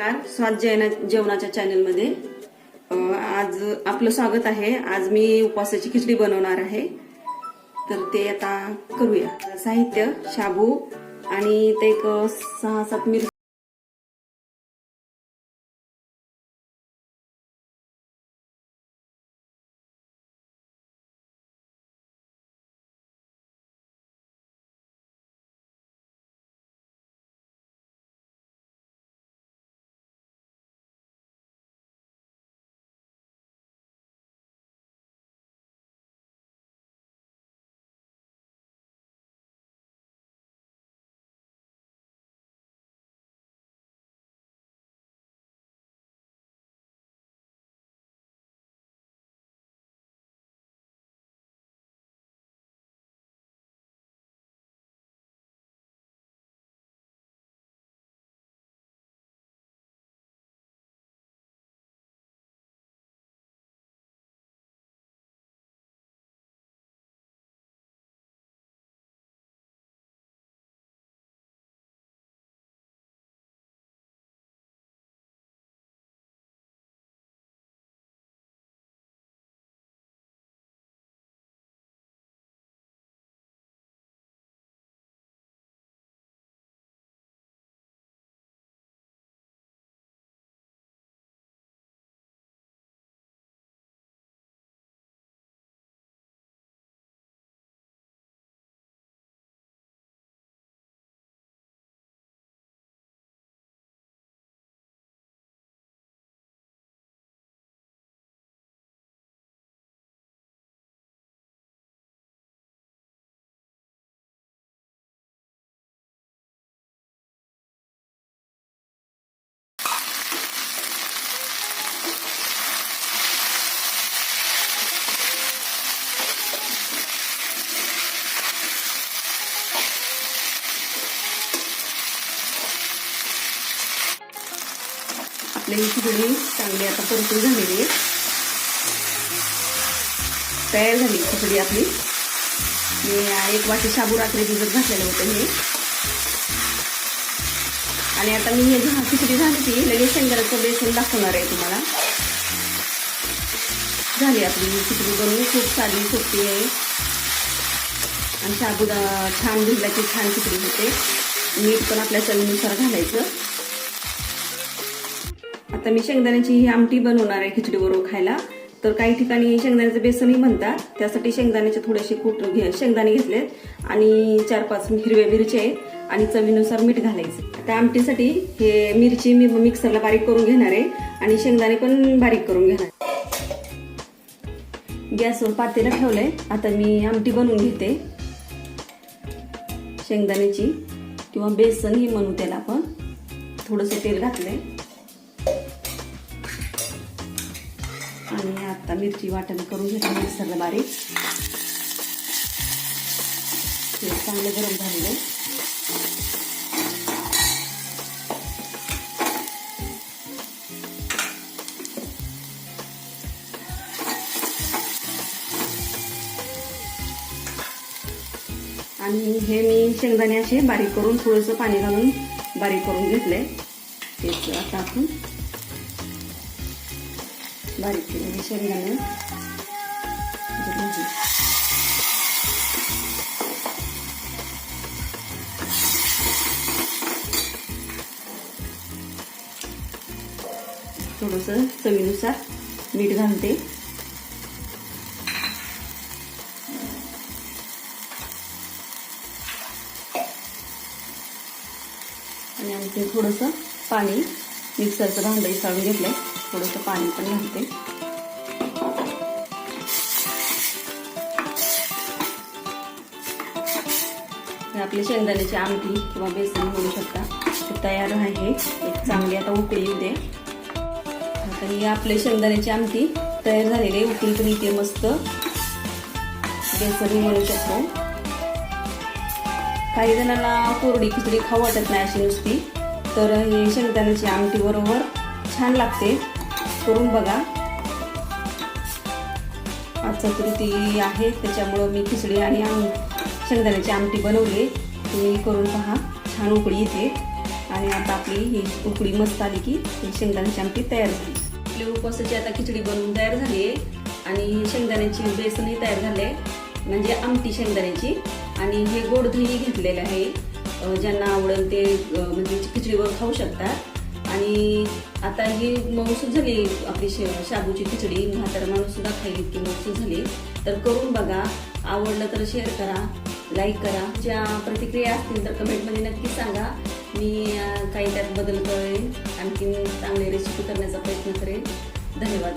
नमस्कार. स्वाद जेवणा जेवणाच्या चॅनलमध्ये आज आपलं स्वागत आहे. आज मी उपवासाची खिचडी बनवणार आहे. तर ते आता करूया. साहित्य शाबू आणि ते एक सहा सात मिर आपली खिचडी चांगली आता परतून झालेली आहे. तयार झाली खिचडी आपली. मी एक वाटी शाबू रात्री भिजत घातलेलं होतं हे. आणि आता मी हे जेव्हा खिचडी झाली ती लगेच शेंगदाण्याचं बेसन दाखवणार आहे तुम्हाला. झाली आपली ही खिचडी बनवून खूप साधी सोपी आहे. आणि शाबू छान भिजला की छान खिचडी होते. मीठ पण आपल्या चवीनुसार घालायचं. आता मी शेंगदाण्याची ही आमटी बनवणार आहे खिचडीबरोबर खायला. तर काही ठिकाणी शेंगदाण्याचं बेसनही म्हणतात. त्यासाठी शेंगदाण्याचे थोडेसे कुट घे शेंगदाणे घेतलेत. आणि चार पाच हिरव्या मिरच्या आहेत. आणि चवीनुसार मीठ घालायचं. आता आमटीसाठी हे मिरची मी मिक्सरला बारीक करून घेणार आहे. आणि शेंगदाणे पण बारीक करून घेणार गॅसवर पातेला ठेवलंय. आता मी आमटी बनवून घेते. शेंगदाण्याची किंवा बेसन ही म्हणू त्याला आपण. थोडंसं तेल घातलंय. आणि आता मिरची वाटण करून घेतली मिक्सरला बारीक. तेल चांगलं गरम झालेलं आहे. आणि हे मी शेंगदाणे असे बारीक करून थोडंसं पाणी घालून बारीक करून घेतलंय. तेच आता आपण बारीक केलेले शेंगदाणे. थोडंसं चवीनुसार मीठ घालते. आणि आणखी थोडंसं पाणी. मिक्सरचं भांडं घेतलं घेतलंय. थोडंसं पाणी पण घालते. आपली शेंगदाण्याची आमटी किंवा बेसन म्हणू शकता. ते तयार आहे. एक चांगली आता उकळी येऊ दे. आता ही आपली शेंगदाण्याची आमटी तयार झालेली आहे. उकळी पण इथे मस्त बेसनही म्हणू शकतो. काही जणांना कोरडी खिचडी खाऊ वाटत नाही अशी नुसती. तर हे शेंगदाण्याची आमटी बरोबर छान लागते. करून बघा. आज चतुर्थी आहे त्याच्यामुळं मी खिचडी आणि आम शेंगदाण्याची आमटी बनवली. तुम्ही करून पहा छान उकळी येते. आणि आता आपली ही उकळी मस्त आली की शेंगदाण्याची आमटी तयार झाली. आपली उपवासाची आता खिचडी बनवून तयार झाली आहे. आणि शेंगदाण्याची बेसनही तयार झाले. म्हणजे आमटी शेंगदाण्याची. आणि हे गोड दही घेतलेलं आहे. ज्यांना आवडेल ते म्हणजे खिचडीवर खाऊ शकतात. आणि आता ही मऊसूद झाली आपली शे शाबूची खिचडी म्हातारा माणूस सुद्धा खाईल इतकी मऊसूद झाली. तर करून बघा आवडलं तर शेअर करा लाईक करा. ज्या प्रतिक्रिया असतील तर कमेंटमध्ये नक्की सांगा. मी काही त्यात बदल करेन. आणखीन चांगले रेसिपी करण्याचा प्रयत्न करेन. धन्यवाद.